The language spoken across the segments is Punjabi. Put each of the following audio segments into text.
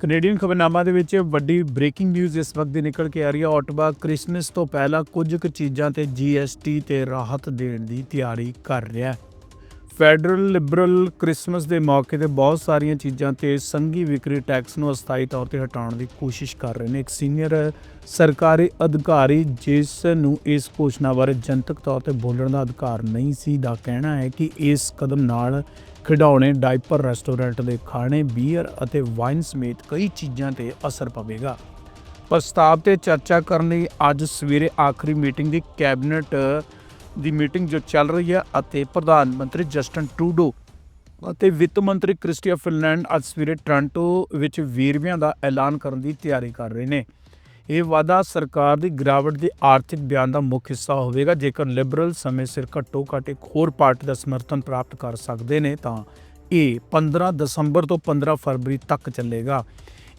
ਕੈਨੇਡੀਅਨ ਖਬਰਨਾਮਾ ਦੇ ਵਿੱਚ ਵੱਡੀ ਬ੍ਰੇਕਿੰਗ ਨਿਊਜ਼ ਇਸ ਵਕਤ ਦੀ ਨਿਕਲ ਕੇ ਆ ਰਹੀ ਹੈ। ਆਟੋਬਾ ਕ੍ਰਿਸਮਸ ਤੋਂ ਪਹਿਲਾਂ ਕੁਝ ਕੁ ਚੀਜ਼ਾਂ ਤੇ GST ਤੇ ਰਾਹਤ ਦੇਣ ਦੀ ਤਿਆਰੀ ਕਰ ਰਿਹਾ ਹੈ। ਫੈਡਰਲ ਲਿਬਰਲ ਕ੍ਰਿਸਮਸ ਦੇ ਮੌਕੇ ਤੇ ਬਹੁਤ ਸਾਰੀਆਂ ਚੀਜ਼ਾਂ ਤੇ ਸੰਘੀ ਵਿਕਰੀ ਟੈਕਸ ਨੂੰ ਅਸਥਾਈ ਤੌਰ ਤੇ ਹਟਾਉਣ ਦੀ ਕੋਸ਼ਿਸ਼ ਕਰ ਰਹੇ ਨੇ। ਇੱਕ ਸੀਨੀਅਰ ਸਰਕਾਰੀ ਅਧਿਕਾਰੀ ਜਿਸ ਨੂੰ ਇਸ ਘੋਸ਼ਣਾ ਬਾਰੇ ਜਨਤਕ ਤੌਰ ਤੇ ਬੋਲਣ ਦਾ ਅਧਿਕਾਰ ਨਹੀਂ ਸੀ, ਦਾ ਕਹਿਣਾ ਹੈ ਕਿ ਇਸ ਕਦਮ ਨਾਲ ਖਿਡੌਣੇ ਡਾਈਪਰ ਰੈਸਟੋਰੈਂਟ ਦੇ ਖਾਣੇ, ਬੀਅਰ ਅਤੇ ਵਾਈਨ ਸਮੇਤ ਕਈ ਚੀਜ਼ਾਂ ਤੇ ਅਸਰ ਪਵੇਗਾ। ਪ੍ਰਸਤਾਵ ਤੇ ਚਰਚਾ ਕਰਨ ਲਈ ਅੱਜ ਸਵੇਰੇ ਆਖਰੀ ਮੀਟਿੰਗ ਦੀ ਕੈਬਨਿਟ ਦੀ ਮੀਟਿੰਗ ਜੋ ਚੱਲ ਰਹੀ ਹੈ ਅਤੇ ਪ੍ਰਧਾਨ ਮੰਤਰੀ ਜਸਟਨ ਟਰੂਡੋ ਅਤੇ ਵਿੱਤ ਮੰਤਰੀ ਕ੍ਰਿਸਟੀਆ ਫਿਨਲੈਂਡ ਅੱਜ ਸਵੇਰੇ ਟੋਰਾਂਟੋ ਵਿੱਚ ਵੇਰਵਿਆਂ ਦਾ ਐਲਾਨ ਕਰਨ ਦੀ ਤਿਆਰੀ ਕਰ ਰਹੇ ਨੇ। ਇਹ ਵਾਅਦਾ ਸਰਕਾਰ ਦੀ ਗਿਰਾਵਟ ਦੇ ਆਰਥਿਕ ਬਿਆਨ ਦਾ ਮੁੱਖ ਹਿੱਸਾ ਹੋਵੇਗਾ। ਜੇਕਰ ਲਿਬਰਲ ਸਮੇਂ ਸਿਰ ਘੱਟੋ ਘੱਟ ਇੱਕ ਹੋਰ ਪਾਰਟੀ ਦਾ ਸਮਰਥਨ ਪ੍ਰਾਪਤ ਕਰ ਸਕਦੇ ਨੇ, ਤਾਂ ਇਹ 15 ਦਸੰਬਰ ਤੋਂ 15 ਫਰਵਰੀ ਤੱਕ ਚੱਲੇਗਾ।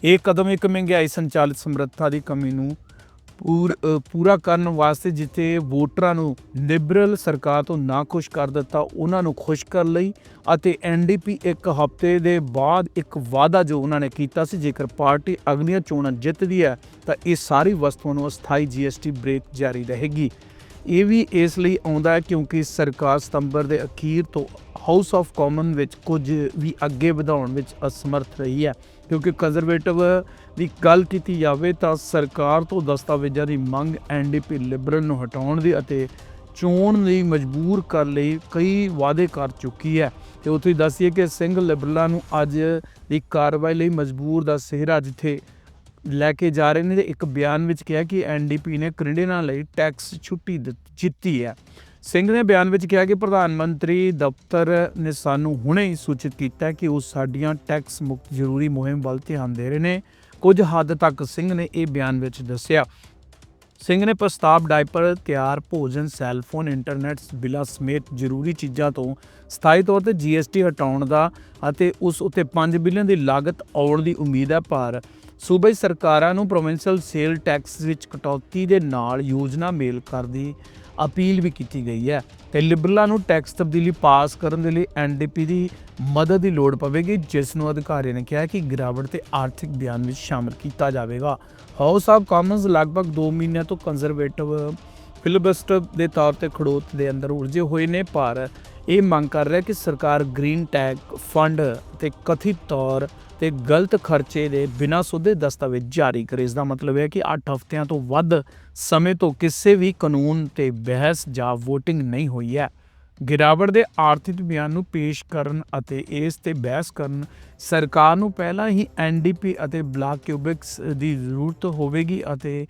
ਇਹ ਕਦਮ ਇੱਕ ਮਹਿੰਗਾਈ ਸੰਚਾਲਿਤ ਸਮਰੱਥਾ ਦੀ ਕਮੀ ਨੂੰ ਪੂਰ ਪੂਰਾ ਕਰਨ ਵਾਸਤੇ ਜਿੱਥੇ ਵੋਟਰਾਂ ਨੂੰ ਲਿਬਰਲ ਸਰਕਾਰ ਤੋਂ ਨਾ ਖੁਸ਼ ਕਰ ਦਿੱਤਾ, ਉਹਨਾਂ ਨੂੰ ਖੁਸ਼ ਕਰਨ ਲਈ ਅਤੇ ਐਨਡੀਪੀ ਇੱਕ ਹਫ਼ਤੇ ਦੇ ਬਾਅਦ ਇੱਕ ਵਾਅਦਾ ਜੋ ਉਹਨਾਂ ਨੇ ਕੀਤਾ ਸੀ, ਜੇਕਰ ਪਾਰਟੀ ਅਗਲੀਆਂ ਚੋਣਾਂ ਜਿੱਤਦੀ ਹੈ, ਤਾਂ ਇਹ ਸਾਰੀ ਵਸਤੂਆਂ ਨੂੰ ਅਸਥਾਈ ਜੀਐਸਟੀ ਬ੍ਰੇਕ ਜਾਰੀ ਰਹੇਗੀ। ਇਹ ਵੀ ਇਸ ਲਈ ਆਉਂਦਾ ਹੈ ਕਿਉਂਕਿ ਸਰਕਾਰ ਸਤੰਬਰ ਦੇ ਅਖੀਰ ਤੋਂ ਹਾਊਸ ਆਫ ਕਾਮਨ ਵਿੱਚ ਕੁਝ ਵੀ ਅੱਗੇ ਵਧਾਉਣ ਵਿੱਚ ਅਸਮਰਥ ਰਹੀ ਹੈ। ਕਿਉਂਕਿ ਕੰਜ਼ਰਵੇਟਿਵ ਦੀ ਗੱਲ ਕੀਤੀ ਜਾਵੇ ਤਾਂ ਸਰਕਾਰ ਤੋਂ ਦਸਤਾਵੇਜ਼ਾਂ ਦੀ ਮੰਗ ਐਨਡੀਪੀ ਲਿਬਰਲ ਨੂੰ ਹਟਾਉਣ ਦੀ ਅਤੇ ਚੋਣ ਲਈ ਮਜਬੂਰ ਕਰਨ ਲਈ ਕਈ ਵਾਅਦੇ ਕਰ ਚੁੱਕੀ ਹੈ। ਤੇ ਉੱਥੇ ਦੱਸੀਏ ਕਿ ਸਿੰਘ ਲਿਬਰਲਾਂ ਨੂੰ ਅੱਜ ਦੀ ਕਾਰਵਾਈ ਲਈ ਮਜਬੂਰ ਦਾ ਸਿਹਰਾ ਜਿੱਥੇ ਲੈ ਕੇ ਜਾ ਰਹੇ ਨੇ ਤੇ ਇੱਕ ਬਿਆਨ ਵਿੱਚ ਕਿਹਾ ਕਿ ਐਨਡੀਪੀ ਨੇ ਕੈਨੇਡਾ ਲਈ ਟੈਕਸ ਛੁੱਟੀ ਦਿੱਤ- ਜਿੱਤੀ ਹੈ। ਸਿੰਘ ਨੇ ਬਿਆਨ ਵਿੱਚ ਕਿਹਾ ਕਿ ਪ੍ਰਧਾਨ ਮੰਤਰੀ ਦਫ਼ਤਰ ਨੇ ਸਾਨੂੰ ਹੁਣੇ ਹੀ ਸੂਚਿਤ ਕੀਤਾ ਕਿ ਉਹ ਸਾਡੀਆਂ ਟੈਕਸ ਮੁਕਤ ਜ਼ਰੂਰੀ ਮੁਹਿੰਮ ਵੱਲ ਧਿਆਨ ਦੇ ਰਹੇ ਨੇ। ਕੁਝ ਹੱਦ ਤੱਕ ਸਿੰਘ ਨੇ ਇਹ ਬਿਆਨ ਵਿੱਚ ਦੱਸਿਆ। ਸਿੰਘ ਨੇ ਪ੍ਰਸਤਾਵ ਡਾਈਪਰ ਤਿਆਰ ਭੋਜਨ ਸੈੱਲਫੋਨ ਇੰਟਰਨੈਟ ਬਿੱਲਾਂ ਸਮੇਤ ਜ਼ਰੂਰੀ ਚੀਜ਼ਾਂ ਤੋਂ ਸਥਾਈ ਤੌਰ ਤੇ GST ਹਟਾਉਣ ਦਾ ਅਤੇ ਉਸ ਉੱਤੇ 5 ਬਿਲੀਅਨ ਦੀ ਲਾਗਤ ਆਉਣ ਦੀ ਉਮੀਦ ਹੈ, ਪਰ ਸੂਬੇ ਸਰਕਾਰਾਂ ਨੂੰ ਪ੍ਰੋਵਿੰਸ਼ੀਅਲ ਸੇਲ ਟੈਕਸ ਵਿੱਚ ਕਟੌਤੀ ਦੇ ਨਾਲ ਯੋਜਨਾ ਮੇਲ ਕਰਦੀ ਅਪੀਲ ਵੀ ਕੀਤੀ ਗਈ ਹੈ ਤੇ ਲਿਬਰਲਾਂ ਨੂੰ ਟੈਕਸ ਤਬਦੀਲੀ ਪਾਸ ਕਰਨ ਦੇ ਲਈ ਐਨਡੀਪੀ ਦੀ ਮਦਦ ਦੀ ਲੋੜ ਪਵੇਗੀ, ਜਿਸ ਨੂੰ ਅਧਿਕਾਰੀ ਨੇ ਕਿਹਾ ਕਿ ਗਿਰਾਵਟ ਤੇ ਆਰਥਿਕ ਬਿਆਨ ਵਿੱਚ ਸ਼ਾਮਲ ਕੀਤਾ ਜਾਵੇਗਾ। ਹਾਊਸ ਆਫ ਕਾਮਨਸ ਲਗਭਗ 2 ਮਹੀਨਿਆਂ ਤੋਂ ਕੰਜ਼ਰਵੇਟਿਵ ਫਿਲਬਸਟਰ ਦੇ ਤੌਰ ਤੇ ਖੜੋਤ ਦੇ ਅੰਦਰ ਉਲਝੇ ਹੋਏ ਨੇ, ਪਰ ਇਹ ਮੰਗ ਕਰ ਰਿਹਾ ਕਿ ਸਰਕਾਰ ਗ੍ਰੀਨ ਟੈਗ ਫੰਡ ਤੇ ਕਥਿਤ ਤੌਰ ਤੇ ਗਲਤ ਖਰਚੇ ਦੇ ਬਿਨਾਂ ਸੁਧੇ ਦਸਤਾਵੇਜ਼ ਜਾਰੀ ਕਰੇ। ਇਸ ਦਾ ਮਤਲਬ ਹੈ ਕਿ 8 ਹਫ਼ਤਿਆਂ ਤੋਂ ਵੱਧ ਸਮੇਂ ਤੋਂ ਕਿਸੇ ਵੀ ਕਾਨੂੰਨ ਤੇ ਬਹਿਸ ਜਾਂ VOTING ਨਹੀਂ ਹੋਈ ਹੈ। ਗਿਰਾਵਟ ਦੇ ਆਰਥਿਕ ਬਿਆਨ ਨੂੰ ਪੇਸ਼ ਕਰਨ ਅਤੇ ਇਸ ਤੇ ਬਹਿਸ ਕਰਨ ਸਰਕਾਰ ਨੂੰ ਪਹਿਲਾਂ ਹੀ ਐਨਡੀਪੀ ਅਤੇ ਬਲਾਕ ਕਿਊਬਿਕਸ ਦੀ ਜ਼ਰੂਰਤ ਹੋਵੇਗੀ ਅਤੇ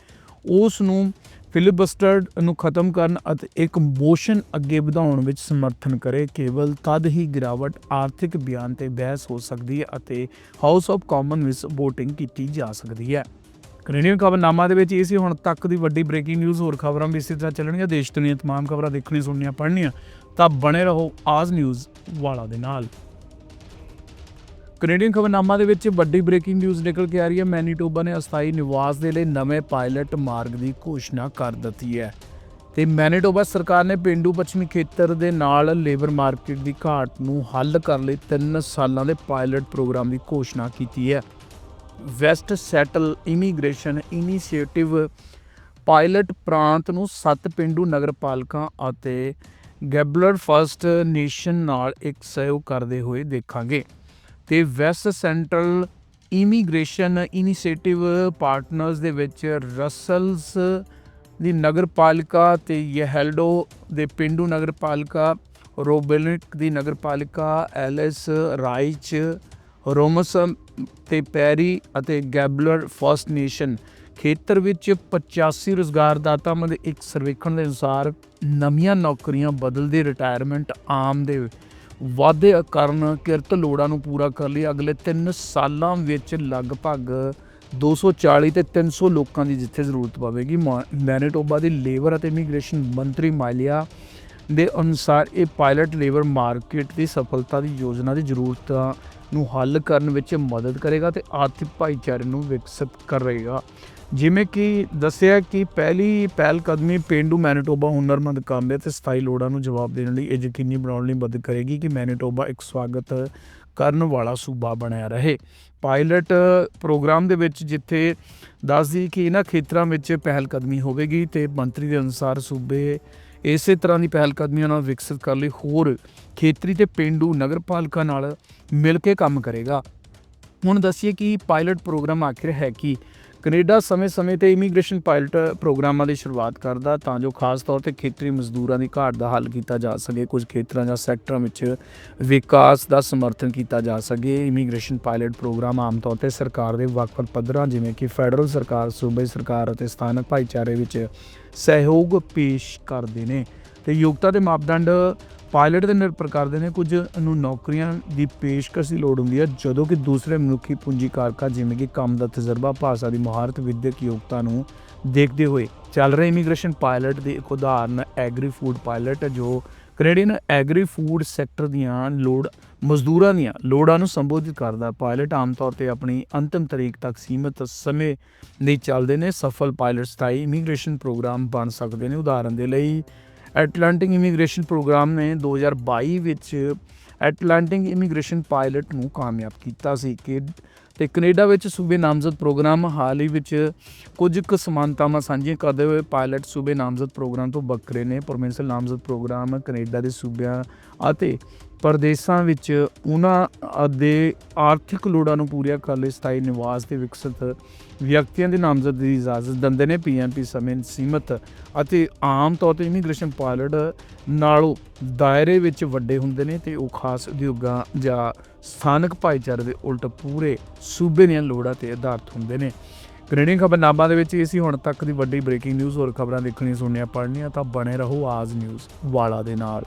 ਉਸ ਨੂੰ ਫਿਲਿਬਸਟਰ ਨੂੰ ਖਤਮ ਕਰਨ ਅਤੇ ਇੱਕ ਮੋਸ਼ਨ ਅੱਗੇ ਵਧਾਉਣ ਵਿੱਚ ਸਮਰਥਨ ਕਰੇ, ਕੇਵਲ ਤਦ ਹੀ ਗਿਰਾਵਟ ਆਰਥਿਕ ਬਿਆਨ ਤੇ ਬਹਿਸ ਹੋ ਸਕਦੀ ਹੈ ਅਤੇ ਹਾਊਸ ਆਫ ਕਾਮਨ ਵਿੱਚ VOTING ਕੀਤੀ ਜਾ ਸਕਦੀ ਹੈ। ਕੈਨੇਡੀਅਨ ਖਬਰਨਾਮਾ ਦੇ ਵਿੱਚ ਇਹ ਸੀ, ਹੁਣ ਤੱਕ ਦੀ ਵੱਡੀ ਬ੍ਰੇਕਿੰਗ ਨਿਊਜ਼ ਹੋਰ ਖਬਰਾਂ ਵੀ ਇਸੇ ਤਰ੍ਹਾਂ ਚੱਲਣਗੀਆਂ। ਦੇਸ਼ ਦੁਨੀਆ ਤਮਾਮ ਖਬਰਾਂ ਦੇਖਣੀ ਸੁਣਨੀਆਂ, ਪੜ੍ਹਨੀਆਂ, ਤਾਂ ਬਣੇ ਰਹੋ ਆਜ਼ ਨਿਊਜ਼ ਵਾਲਾ ਦੇ ਨਾਲ। ਕੈਨੇਡੀਅਨ ਖਬਰਨਾਮਾ ਦੇ ਵਿੱਚ ਵੱਡੀ ਬ੍ਰੇਕਿੰਗ ਨਿਊਜ਼ ਨਿਕਲ ਕੇ ਆ ਰਹੀ ਹੈ। ਮੈਨੀਟੋਬਾ ਨੇ ਅਸਥਾਈ ਨਿਵਾਸ ਦੇ ਲਈ ਨਵੇਂ ਪਾਇਲਟ ਮਾਰਗ ਦੀ ਘੋਸ਼ਣਾ ਕਰ ਦਿੱਤੀ ਹੈ। ਤੇ ਮੈਨੀਟੋਬਾ ਸਰਕਾਰ ਨੇ ਪਿੰਡੂ ਪੱਛਮੀ ਖੇਤਰ ਦੇ ਨਾਲ ਲੇਬਰ ਮਾਰਕੀਟ ਦੀ ਘਾਟ ਨੂੰ ਹੱਲ ਕਰਨ ਲਈ 3 ਸਾਲਾਂ ਦੇ ਪਾਇਲਟ ਪ੍ਰੋਗਰਾਮ ਦੀ ਘੋਸ਼ਣਾ ਕੀਤੀ ਹੈ। West central immigration initiative pilot ਪ੍ਰਾਂਤ ਨੂੰ ਸੱਤ ਪਿੰਡੂ ਨਗਰਪਾਲਿਕਾਂ ਅਤੇ ਗੈਬਲਰ ਫਰਸਟ ਨੇਸ਼ਨ ਨਾਲ ਇੱਕ ਸਹਿਯੋਗ ਕਰਦੇ ਹੋਏ ਦੇਖਾਂਗੇ। ਤੇ west central immigration initiative partners ਦੇ ਵਿੱਚ ਰਸਲਸ ਦੀ ਨਗਰਪਾਲਿਕਾ ਤੇ ਯਹੈਲਡੋ ਦੇ ਪਿੰਡੂ ਨਗਰਪਾਲਿਕਾ ਰੋਬੇਲਿਕ ਦੀ ਨਗਰਪਾਲਿਕਾ, ਐਲਿਸ ਰਾਈਚ ਰੋਮਸ ਤੇ ਪੈਰੀ ਅਤੇ ਗੈਬਲਰ ਫਸਟ ਨੇਸ਼ਨ। ਖੇਤਰ ਵਿੱਚ 85 ਰੁਜ਼ਗਾਰਦਾਤਾਵਾਂ ਦੇ ਇੱਕ ਸਰਵੇਖਣ ਦੇ ਅਨੁਸਾਰ ਨਵੀਆਂ ਨੌਕਰੀਆਂ ਬਦਲਦੇ ਰਿਟਾਇਰਮੈਂਟ ਆਮ ਦੇ ਵਾਧੇ ਕਾਰਨ ਕਿਰਤ ਲੋੜਾਂ ਨੂੰ ਪੂਰਾ ਕਰਨ ਲਈ। ਅਗਲੇ 3 ਸਾਲਾਂ ਵਿੱਚ ਲਗਭਗ 240 ਤੇ 300 ਲੋਕਾਂ ਦੀ ਜਿੱਥੇ ਜ਼ਰੂਰਤ ਪਵੇਗੀ। ਮਾ- ਮੈਨੀਟੋਬਾ ਦੀ ਲੇਬਰ ਅਤੇ ਇਮੀਗ੍ਰੇਸ਼ਨ ਮੰਤਰੀ ਮਾਲੀਆ ਦੇ ਅਨੁਸਾਰ ਇਹ ਪਾਇਲਟ ਲੇਬਰ ਮਾਰਕੀਟ ਦੀ ਸਫਲਤਾ ਦੀ ਯੋਜਨਾ ਦੀ ਜ਼ਰੂਰਤਾਂ ਨੂੰ ਹੱਲ ਕਰਨ ਵਿੱਚ ਮਦਦ ਕਰੇਗਾ ਤੇ ਆਰਥਿਕ ਭਾਈਚਾਰੇ ਨੂੰ ਵਿਕਸਿਤ ਕਰੇਗਾ। ਜਿਵੇਂ ਕਿ ਦੱਸਿਆ ਕਿ ਪਹਿਲੀ ਪਹਿਲ ਕਦਮੀ ਪਿੰਡੂ ਮੈਨੀਟੋਬਾ ਹੁਨਰਮੰਦ ਕਾਮੇ ਤੇ ਸਥਾਈ ਲੋੜਾਂ ਨੂੰ ਜਵਾਬ ਦੇਣ ਲਈ ਇਹ ਯਕੀਨੀ ਬਣਾਉਣ ਲਈ ਮਦਦ ਕਰੇਗੀ ਕਿ ਮੈਨੀਟੋਬਾ ਇੱਕ ਸਵਾਗਤ ਕਰਨ ਵਾਲਾ ਸੂਬਾ ਬਣਿਆ ਰਹੇ। ਪਾਇਲਟ ਪ੍ਰੋਗਰਾਮ ਦੇ ਵਿੱਚ ਜਿੱਥੇ ਦੱਸਦੀ ਕਿ ਇਹਨਾਂ ਖੇਤਰਾਂ ਵਿੱਚ ਪਹਿਲ ਕਦਮੀ ਹੋਵੇਗੀ ਤੇ ਮੰਤਰੀ ਦੇ ਅਨੁਸਾਰ ਸੂਬੇ ਇਸੇ ਤਰ੍ਹਾਂ ਦੀ ਪਹਿਲ ਕਦਮੀਆਂ ਨਾਲ ਵਿਕਸਿਤ ਕਰਨ ਲਈ ਹੋਰ ਖੇਤਰੀ ਤੇ ਪਿੰਡੂ ਨਗਰਪਾਲਿਕਾ ਨਾਲ ਮਿਲ ਕੇ ਕੰਮ ਕਰੇਗਾ। ਹੁਣ ਦੱਸੀਏ ਕਿ ਪਾਇਲਟ ਪ੍ਰੋਗਰਾਮ ਆਖਿਰ ਹੈ ਕਿ? ਕੈਨੇਡਾ ਸਮੇਂ-ਸਮੇਂ ਤੇ ਇਮੀਗ੍ਰੇਸ਼ਨ ਪਾਇਲਟ ਪ੍ਰੋਗਰਾਮਾਂ ਦੀ ਸ਼ੁਰੂਆਤ ਕਰਦਾ, ਤਾਂ ਜੋ ਖਾਸ ਤੌਰ ਤੇ ਖੇਤਰੀ ਮਜ਼ਦੂਰਾਂ ਦੀ ਘਾਟ ਦਾ ਹੱਲ ਕੀਤਾ ਜਾ ਸਕੇ, ਕੁਝ ਖੇਤਰਾਂ ਜਾਂ ਸੈਕਟਰਾਂ ਵਿੱਚ ਵਿਕਾਸ ਦਾ ਸਮਰਥਨ ਕੀਤਾ ਜਾ ਸਕੇ। ਇਮੀਗ੍ਰੇਸ਼ਨ ਪਾਇਲਟ ਪ੍ਰੋਗਰਾਮ ਆਮ ਤੌਰ ਤੇ ਸਰਕਾਰ ਦੇ ਵੱਖ-ਵੱਖ ਪੱਧਰਾਂ, ਜਿਵੇਂ ਕਿ ਫੈਡਰਲ ਸਰਕਾਰ ਸੂਬਾਈ ਸਰਕਾਰ ਅਤੇ ਸਥਾਨਕ ਭਾਈਚਾਰੇ ਵਿੱਚ ਸਹਿਯੋਗ ਪੇਸ਼ ਕਰਦੇ ਨੇ ਤੇ ਯੋਗਤਾ ਦੇ ਮਾਪਦੰਡ ਪਾਇਲਟ ਦੇ ਨਿਰਭਰ ਕਰਦੇ ਨੇ। ਕੁਝ ਨੂੰ ਨੌਕਰੀਆਂ ਦੀ ਪੇਸ਼ਕਸ਼ ਦੀ ਲੋੜ ਹੁੰਦੀ ਹੈ, ਜਦੋਂ ਕਿ ਦੂਸਰੇ ਮਨੁੱਖੀ ਪੂੰਜੀ ਕਾਰਕਾਂ ਜਿਵੇਂ ਕਿ ਕੰਮ ਦਾ ਤਜਰਬਾ, ਭਾਸ਼ਾ ਦੀ ਮਹਾਰਤ, ਵਿਦਿਅਕ ਯੋਗਤਾ ਨੂੰ ਦੇਖਦੇ ਹੋਏ ਚੱਲ ਰਹੇ ਇਮੀਗ੍ਰੇਸ਼ਨ ਪਾਇਲਟ ਦੀ ਇੱਕ ਉਦਾਹਰਨ ਐਗਰੀ ਫੂਡ ਪਾਇਲਟ ਜੋ ਕੈਨੇਡੀਅਨ ਐਗਰੀ ਫੂਡ ਸੈਕਟਰ ਦੀਆਂ ਲੋੜ, ਮਜ਼ਦੂਰਾਂ ਦੀਆਂ ਲੋੜਾਂ ਨੂੰ ਸੰਬੋਧਿਤ ਕਰਦਾ ਪਾਇਲਟ ਆਮ ਤੌਰ ਤੇ ਆਪਣੀ ਅੰਤਿਮ ਤਰੀਕ ਤੱਕ ਸੀਮਿਤ ਸਮੇਂ ਲਈ ਚੱਲਦੇ ਨੇ। ਸਫਲ ਪਾਇਲਟ ਸਥਾਈ ਇਮੀਗ੍ਰੇਸ਼ਨ ਪ੍ਰੋਗਰਾਮ ਬਣ ਸਕਦੇ ਨੇ। ਉਦਾਹਰਨ ਦੇ ਲਈ ਐਟਲਾਂਟਿਕ ਇਮੀਗ੍ਰੇਸ਼ਨ ਪ੍ਰੋਗਰਾਮ ਨੇ 2022 ਵਿੱਚ ਐਟਲਾਂਟਿਕ ਇਮੀਗ੍ਰੇਸ਼ਨ ਪਾਇਲਟ ਨੂੰ ਕਾਮਯਾਬ ਕੀਤਾ ਸੀ। ਕਿ ਤੇ ਕੈਨੇਡਾ ਵਿੱਚ ਸੂਬੇ ਨਾਮਜ਼ਦ ਪ੍ਰੋਗਰਾਮ ਹਾਲ ਹੀ ਵਿੱਚ ਕੁਝ ਕੁ ਸਮਾਨਤਾਵਾਂ ਸਾਂਝੀਆਂ ਕਰਦੇ ਹੋਏ ਪਾਇਲਟ ਸੂਬੇ ਨਾਮਜ਼ਦ ਪ੍ਰੋਗਰਾਮ ਤੋਂ ਵੱਖਰੇ ਨੇ। ਪ੍ਰੋਵਿੰਸ਼ਲ ਨਾਮਜ਼ਦ ਪ੍ਰੋਗਰਾਮ ਕੈਨੇਡਾ ਦੇ ਸੂਬਿਆਂ ਅਤੇ ਪ੍ਰਦੇਸ਼ਾਂ ਵਿੱਚ ਉਹਨਾਂ ਦੇ ਆਰਥਿਕ ਲੋੜਾਂ ਨੂੰ ਪੂਰੀਆਂ ਕਰਨ ਲਈ ਸਥਾਈ ਨਿਵਾਸ ਦੇ ਵਿਕਸਿਤ ਵਿਅਕਤੀਆਂ ਦੇ ਨਾਮਜ਼ਦ ਦੀ ਇਜਾਜ਼ਤ ਦਿੰਦੇ ਨੇ। ਪੀਐਮਪੀ ਸਮੇਂ ਸੀਮਤ ਅਤੇ ਆਮ ਤੌਰ ਤੇ ਇਮੀਗ੍ਰੇਸ਼ਨ ਪਾਇਲਟ ਨਾਲੋਂ ਦਾਇਰੇ ਵਿੱਚ ਵੱਡੇ ਹੁੰਦੇ ਨੇ ਤੇ ਉਹ ਖਾਸ ਉਦਯੋਗਾਂ ਜਾਂ ਸਥਾਨਕ ਭਾਈਚਾਰੇ ਦੇ ਉਲਟ ਪੂਰੇ ਸੂਬੇ ਦੀਆਂ ਲੋੜਾਂ ਤੇ ਆਧਾਰਿਤ ਹੁੰਦੇ ਨੇ। ਕੈਨੇਡੀਅਨ ਖਬਰਨਾਮਾ ਦੇ ਵਿੱਚ ਇਹ ਸੀ, ਹੁਣ ਤੱਕ ਦੀ ਵੱਡੀ ਬ੍ਰੇਕਿੰਗ ਨਿਊਜ਼ ਹੋਰ ਖਬਰਾਂ ਦੇਖਣੀਆਂ ਸੁਣਨੀਆਂ ਪੜ੍ਹਨੀਆਂ ਤਾਂ ਬਣੇ ਰਹੋ ਆਜ਼ ਨਿਊਜ਼ ਵਾਲਾ ਦੇ ਨਾਲ।